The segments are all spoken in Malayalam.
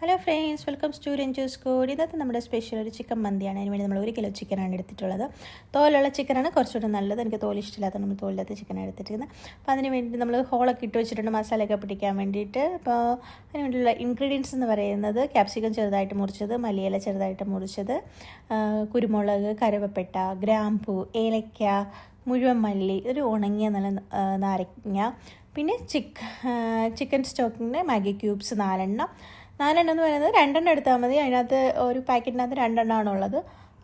Hello friends welcome to Ranju's code ഇന്നത്തെ നമ്മുടെ സ്പെഷ്യൽ ഒരു ചിക്കൻ മന്തിയാണ്. അതിന് വേണ്ടി നമ്മൾ ഒരു കിലോ ചിക്കനാണ് എടുത്തിട്ടുള്ളത്. തോലുള്ള ചിക്കനാണ് കുറച്ചുകൂടെ നല്ലത്. എനിക്ക് തോൽ ഇഷ്ടമില്ലാത്ത നമ്മൾ തോലില്ലാത്ത ചിക്കനാണ് എടുത്തിരിക്കുന്നത്. അപ്പോൾ അതിന് വേണ്ടി നമ്മൾ ഹോളൊക്കെ ഇട്ട് വെച്ചിട്ടുണ്ട്. മസാലയൊക്കെ പിടിക്കാൻ വേണ്ടിയിട്ട്. അപ്പോൾ അതിന് വേണ്ടിയുള്ള ഇൻഗ്രീഡിയൻസ് എന്ന് പറയുന്നത് ക്യാപ്സിക്കം ചെറുതായിട്ട് മുറിച്ചത് മല്ലിയില ചെറുതായിട്ട് മുറിച്ചത് കുരുമുളക് കരുവപ്പെട്ട ഗ്രാമ്പൂ ഏലക്ക മുഴുവൻ മല്ലി ഒരു ഉണങ്ങിയ നല്ല നാരങ്ങ പിന്നെ ചിക്ക് ചിക്കൻ സ്റ്റോക്കിന്റെ മാഗി ക്യൂബ്സ് നാലെണ്ണം നാലെണ്ണം എന്ന് പറയുന്നത് രണ്ടെണ്ണം എടുത്താൽ മതി. അതിനകത്ത് ഒരു പാക്കറ്റിനകത്ത് രണ്ടെണ്ണമാണ് ഉള്ളത്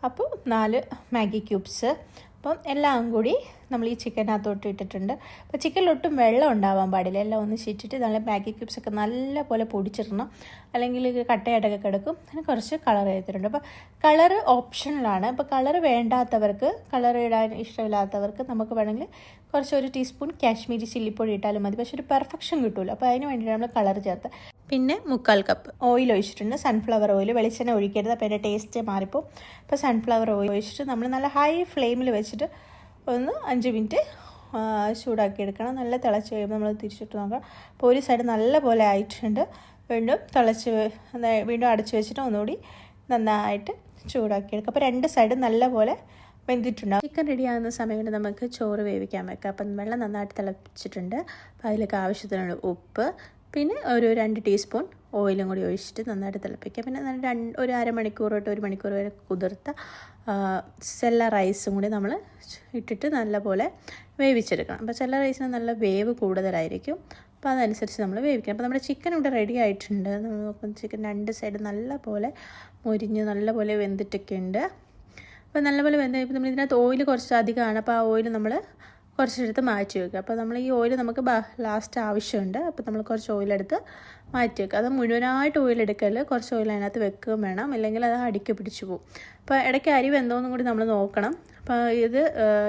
അപ്പോൾ നാല് മാഗി ക്യൂബ്സ്. അപ്പം എല്ലാം കൂടി നമ്മൾ ഈ ചിക്കനകത്തോട്ട് ഇട്ടിട്ടുണ്ട്. അപ്പോൾ ചിക്കനിലൊട്ടും വെള്ളം ഉണ്ടാവാൻ പാടില്ല. എല്ലാം ഒന്ന് ചീറ്റിട്ട് നല്ല മാഗി ക്യൂബ്സ് ഒക്കെ നല്ല പോലെ പൊടിച്ചിടണം. അല്ലെങ്കിൽ കട്ടയായിട്ടൊക്കെ കിടക്കും. അതിന് കുറച്ച് കളർ ചെയ്തിട്ടുണ്ട് അപ്പോൾ കളർ ഓപ്ഷണലാണ് അപ്പോൾ കളർ വേണ്ടാത്തവർക്ക് കളർ ഇടാൻ ഇഷ്ടമില്ലാത്തവർക്ക് നമുക്ക് വേണമെങ്കിൽ കുറച്ച് ഒരു ടീസ്പൂൺ കാശ്മീരി ചില്ലിപ്പൊടി ഇട്ടാലും മതി. പക്ഷെ ഒരു പെർഫെക്ഷൻ കിട്ടുമല്ലോ അപ്പോൾ അതിന് വേണ്ടിയിട്ട് നമ്മൾ കളർ ചേർത്ത് പിന്നെ മുക്കാൽ കപ്പ് ഓയിൽ ഒഴിച്ചിട്ടുണ്ട്. സൺഫ്ലവർ ഓയിൽ വെളിച്ചെണ്ണ ഒഴിക്കരുത്. അപ്പോൾ അതിന്റെ ടേസ്റ്റ് മാറിപ്പോൾ അപ്പോൾ സൺഫ്ലവർ ഓയിൽ ഒഴിച്ചിട്ട് നമ്മൾ നല്ല ഹൈ ഫ്ലെയിമിൽ വെച്ചിട്ട് ഒന്ന് അഞ്ച് മിനിറ്റ് ചൂടാക്കി എടുക്കണം. നല്ല തിളച്ച് കഴിയുമ്പോൾ നമ്മൾ തിരിച്ചിട്ട് നോക്കണം അപ്പോൾ ഒരു സൈഡ് നല്ല പോലെ ആയിട്ടുണ്ട്. വീണ്ടും തിളച്ച് വീണ്ടും അടച്ച് വെച്ചിട്ട് ഒന്നുകൂടി നന്നായിട്ട് ചൂടാക്കി എടുക്കുക അപ്പോൾ രണ്ട് സൈഡും നല്ല പോലെ വെന്തിട്ടുണ്ടാവും ചിക്കൻ റെഡി ആകുന്ന സമയം നമുക്ക് ചോറ് വേവിക്കാൻ വെക്കാം. അപ്പം വെള്ളം നന്നായിട്ട് തിളപ്പിച്ചിട്ടുണ്ട്. അപ്പോൾ അതിലേക്ക് ആവശ്യത്തിനുള്ള ഉപ്പ് പിന്നെ ഒരു രണ്ട് ടീസ്പൂൺ ഓയിലും കൂടി ഒഴിച്ചിട്ട് നന്നായിട്ട് തിളപ്പിക്കുക പിന്നെ രണ്ട് ഒരു അരമണിക്കൂർ തൊട്ട് ഒരു മണിക്കൂർ വരെ കുതിർത്ത സെല്ല റൈസും കൂടി നമ്മൾ ഇട്ടിട്ട് നല്ലപോലെ വേവിച്ചെടുക്കണം. അപ്പോൾ സെല്ല റൈസിന് നല്ല വേവ് കൂടുതലായിരിക്കും. അപ്പോൾ അതനുസരിച്ച് നമ്മൾ വേവിക്കണം. അപ്പോൾ നമ്മുടെ ചിക്കൻ ഇവിടെ റെഡി ആയിട്ടുണ്ട്. നമ്മൾ ചിക്കൻ രണ്ട് സൈഡ് നല്ലപോലെ മുരിഞ്ഞ് നല്ലപോലെ നല്ല പോലെ വെന്തിട്ടൊക്കെ ഉണ്ട് അപ്പോൾ നല്ലപോലെ വെന്ത് ഇപ്പോൾ നമ്മൾ ഇതിനകത്ത് ഓയിൽ കുറച്ച് അധികമാണ് അപ്പോൾ ആ ഓയിൽ നമ്മൾ കുറച്ചെടുത്ത് മാറ്റി വെക്കുക. അപ്പോൾ നമ്മൾ ഈ ഓയിൽ നമുക്ക് ലാസ്റ്റ് ആവശ്യമുണ്ട്. അപ്പോൾ നമ്മൾ കുറച്ച് ഓയിലെടുത്ത് മാറ്റി വെക്കുക. അത് മുഴുവനായിട്ട് ഓയിൽ എടുക്കൽ കുറച്ച് ഓയിൽ അതിനകത്ത് വെക്കുകയും വേണം. അല്ലെങ്കിൽ അത് അടിക്ക് പിടിച്ചു പോകും അപ്പോൾ ഇടയ്ക്ക് അരി വെന്തോന്നും കൂടി നമ്മൾ നോക്കണം. അപ്പോൾ ഇത്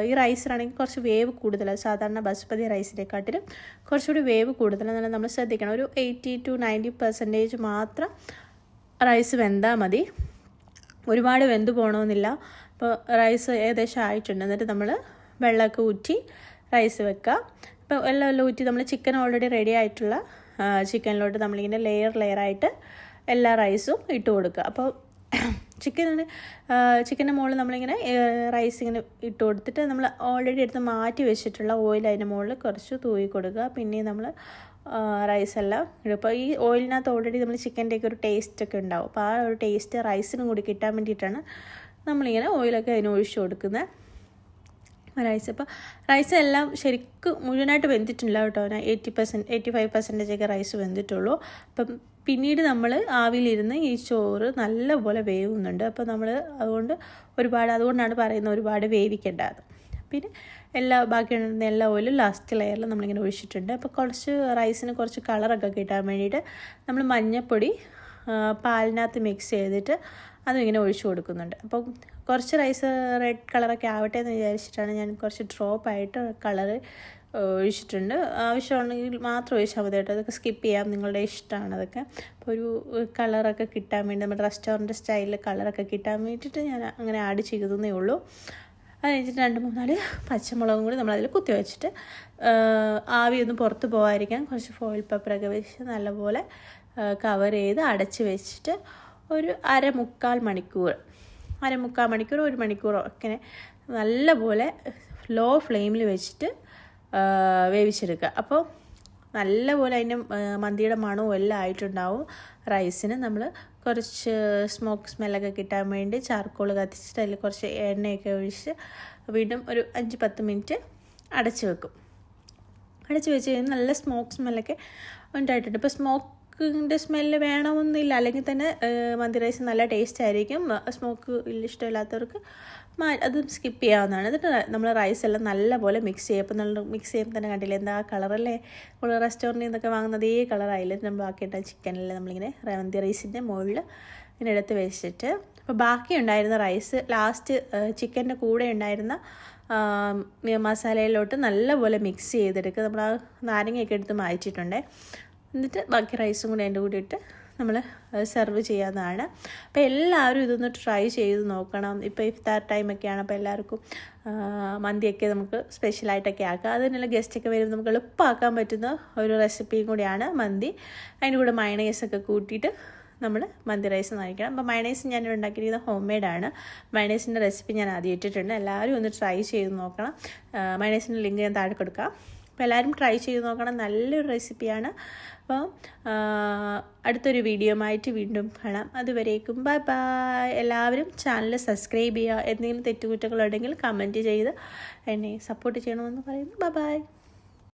ഈ റൈസിനാണെങ്കിൽ കുറച്ച് വേവ് കൂടുതലാണ് സാധാരണ ബസ്മതി റൈസിനെക്കാട്ടിലും കുറച്ചുകൂടി വേവ് കൂടുതലാണ് നമ്മൾ ശ്രദ്ധിക്കണം. ഒരു എയ്റ്റി ടു നയന്റി പെർസെന്റേജ് മാത്രം റൈസ് വെന്താൽ മതി. ഒരുപാട് വെന്ത് പോകണമെന്നില്ല അപ്പോൾ റൈസ് ഏകദേശം ആയിട്ടുണ്ട്. എന്നിട്ട് നമ്മൾ വെള്ളമൊക്കെ ഊറ്റി റൈസ് വെക്കുക അപ്പോൾ എല്ലാം എല്ലാം ഊറ്റി നമ്മൾ ചിക്കൻ ഓൾറെഡി റെഡി ആയിട്ടുള്ള ചിക്കനിലോട്ട് നമ്മളിങ്ങനെ ലെയർ ലെയറായിട്ട് എല്ലാ റൈസും ഇട്ട് കൊടുക്കുക അപ്പോൾ ചിക്കൻ ചിക്കന്റെ മുകളിൽ നമ്മളിങ്ങനെ റൈസ് ഇങ്ങനെ ഇട്ട് കൊടുത്തിട്ട് നമ്മൾ ഓൾറെഡി എടുത്ത് മാറ്റി വെച്ചിട്ടുള്ള ഓയിൽ അതിന്റെ മുകളിൽ കുറച്ച് തൂവി കൊടുക്കുക പിന്നെ നമ്മൾ റൈസ് എല്ലാം ഇടും. അപ്പോൾ ഈ ഓയിലിനകത്ത് ഓൾറെഡി നമ്മൾ ചിക്കന്റെയൊക്കെ ഒരു ടേസ്റ്റൊക്കെ ഉണ്ടാവും. അപ്പോൾ ആ ഒരു ടേസ്റ്റ് റൈസിനും കൂടി കിട്ടാൻ വേണ്ടിയിട്ടാണ് നമ്മളിങ്ങനെ ഓയിലൊക്കെ അതിന് കൊടുക്കുന്നത് റൈസ് അപ്പോൾ റൈസ് എല്ലാം ശരിക്കും മുഴുവനായിട്ട് വെന്തിട്ടില്ല കേട്ടോ. ഞാൻ eighty percent eighty five percentage ഒക്കെ റൈസ് വെന്തിട്ടുള്ളൂ. അപ്പം പിന്നീട് നമ്മൾ ആവിയിലിരുന്ന് ഈ ചോറ് നല്ലപോലെ വേവുന്നുണ്ട്. അപ്പോൾ നമ്മൾ അതുകൊണ്ട് ഒരുപാട് അതുകൊണ്ടാണ് പറയുന്നത് ഒരുപാട് വേവിക്കേണ്ടത്. പിന്നെ എല്ലാ ബാക്കിയുള്ള എല്ലാ ഓയിലും ലാസ്റ്റ് ലെയറിൽ നമ്മളിങ്ങനെ ഒഴിച്ചിട്ടുണ്ട്. അപ്പോൾ കുറച്ച് റൈസിന് കുറച്ച് കളറൊക്കെ കിട്ടാൻ വേണ്ടിയിട്ട് നമ്മൾ മഞ്ഞൾപ്പൊടി പാലിനകത്ത് മിക്സ് ചെയ്തിട്ട് അതും ഇങ്ങനെ ഒഴിച്ചു കൊടുക്കുന്നുണ്ട്. അപ്പോൾ കുറച്ച് റൈസ് റെഡ് കളറൊക്കെ ആവട്ടെ എന്ന് വിചാരിച്ചിട്ടാണ് ഞാൻ കുറച്ച് ഡ്രോപ്പായിട്ട് കളറ് ഒഴിച്ചിട്ടുണ്ട്. ആവശ്യമുണ്ടെങ്കിൽ മാത്രം ഒഴിച്ചാൽ മതി കേട്ടോ. അതൊക്കെ സ്കിപ്പ് ചെയ്യാം. നിങ്ങളുടെ ഇഷ്ടമാണ് അതൊക്കെ. അപ്പോൾ ഒരു കളറൊക്കെ കിട്ടാൻ വേണ്ടി നമ്മുടെ റെസ്റ്റോറന്റ് സ്റ്റൈലിൽ കളറൊക്കെ കിട്ടാൻ വേണ്ടിയിട്ട് ഞാൻ അങ്ങനെ ആഡ് ചെയ്തതേ ഉള്ളൂ. അത് കഴിഞ്ഞിട്ട് രണ്ട് മൂന്നാൽ പച്ചമുളകും കൂടി നമ്മളതിൽ കുത്തി വെച്ചിട്ട് ആവി ഒന്ന് പുറത്ത് പോകാതിരിക്കാൻ കുറച്ച് ഫോയിൽ പേപ്പറൊക്കെ വെച്ച് നല്ലപോലെ കവർ ചെയ്ത് അടച്ച് വെച്ചിട്ട് ഒരു അരമുക്കാൽ മണിക്കൂർ. അരമുക്കാൽ മണിക്കൂർ ഒരു മണിക്കൂറോ ഒക്കെ നല്ലപോലെ ലോ ഫ്ലെയിമിൽ വെച്ചിട്ട് വേവിച്ചെടുക്കുക. അപ്പോൾ നല്ലപോലെ അതിന്റെ മന്തിയുടെ മണവും എല്ലാം ആയിട്ടുണ്ടാവും. റൈസിന് നമ്മൾ കുറച്ച് സ്മോക്ക് സ്മെല്ലൊക്കെ കിട്ടാൻ വേണ്ടി ചാർക്കോൾ കത്തിച്ചിട്ട് അതിൽ കുറച്ച് എണ്ണയൊക്കെ ഒഴിച്ച് വീണ്ടും ഒരു അഞ്ച് പത്ത് മിനിറ്റ് അടച്ച് വെക്കും. അടച്ച് വെച്ച് കഴിഞ്ഞാൽ നല്ല സ്മോക്ക് സ്മെല്ലൊക്കെ ഉണ്ടായിട്ടുണ്ട്. ഇപ്പോൾ സ്മോക്കിന്റെ സ്മെല്ല് വേണമെന്നില്ല. അല്ലെങ്കിൽ തന്നെ മന്തി റൈസ് നല്ല ടേസ്റ്റ് ആയിരിക്കും. സ്മോക്ക് ഇഷ്ടമില്ലാത്തവർക്ക് മാ അത് സ്കിപ്പ് ചെയ്യാവുന്നതാണ്. എന്നിട്ട് നമ്മൾ റൈസ് എല്ലാം നല്ലപോലെ മിക്സ് ചെയ്യും അപ്പോൾ നമ്മൾ മിക്സ് ചെയ്യുമ്പോൾ തന്നെ കണ്ടില്ല എന്താ കളറല്ലേ നമ്മൾ റെസ്റ്റോറന്റിൽ നിന്നൊക്കെ വാങ്ങുന്ന അതേ കളറായില്ലേ നമ്മൾ ബാക്കിയിട്ട ചിക്കനിൽ നമ്മളിങ്ങനെ മന്തി റൈസിന്റെ മുകളിൽ ഇങ്ങനെ എടുത്ത് വെച്ചിട്ട്. അപ്പോൾ ബാക്കി ഉണ്ടായിരുന്ന റൈസ് ലാസ്റ്റ് ചിക്കന്റെ കൂടെ ഉണ്ടായിരുന്ന മസാലയിലോട്ട് നല്ലപോലെ മിക്സ് ചെയ്തെടുക്കുക. നമ്മൾ ആ നാരങ്ങയൊക്കെ എടുത്ത് മാറ്റിയിട്ടുണ്ടേ. എന്നിട്ട് ബാക്കി റൈസും കൂടി അതിന്റെ കൂടി ഇട്ട് നമ്മൾ സെർവ് ചെയ്യാവുന്നതാണ്. അപ്പോൾ എല്ലാവരും ഇതൊന്ന് ട്രൈ ചെയ്ത് നോക്കണം. ഇപ്പോൾ ഇഫ്താർ ടൈമൊക്കെയാണ് അപ്പോൾ എല്ലാവർക്കും മന്തിയൊക്കെ നമുക്ക് സ്പെഷ്യലായിട്ടൊക്കെ ആക്കാം. അതിനുള്ള ഗസ്റ്റൊക്കെ വരുമ്പോൾ നമുക്ക് എളുപ്പമാക്കാൻ പറ്റുന്ന ഒരു റെസിപ്പിയും കൂടിയാണ് മന്തി. അതിന്റെ കൂടെ മയണൈസൊക്കെ കൂട്ടിയിട്ട് നമ്മൾ മന്തി റൈസ് നയിക്കണം അപ്പോൾ മയണൈസ് ഞാൻ ഉണ്ടാക്കിയിരിക്കുന്നത് ഹോം മെയ്ഡാണ് മയണൈസിന്റെ റെസിപ്പി ഞാൻ ആദ്യം ഇട്ടിട്ടുണ്ട്. എല്ലാവരും ഒന്ന് ട്രൈ ചെയ്ത് നോക്കണം. മയണൈസിന്റെ ലിങ്ക് ഞാൻ താഴെ കൊടുക്കാം. അപ്പോൾ എല്ലാവരും ട്രൈ ചെയ്ത് നോക്കണം. നല്ലൊരു റെസിപ്പിയാണ് അപ്പോൾ അടുത്തൊരു വീഡിയോ ആയിട്ട് വീണ്ടും കാണാം. അതുവരേക്കും ബൈ ബൈ എല്ലാവരും ചാനൽ സബ്സ്ക്രൈബ് ചെയ്യുക. എന്തെങ്കിലും തെറ്റുകുറ്റങ്ങളുണ്ടെങ്കിൽ കമന്റ് ചെയ്ത് എന്നെ സപ്പോർട്ട് ചെയ്യണമെന്ന് പറയുന്നു. Bye bye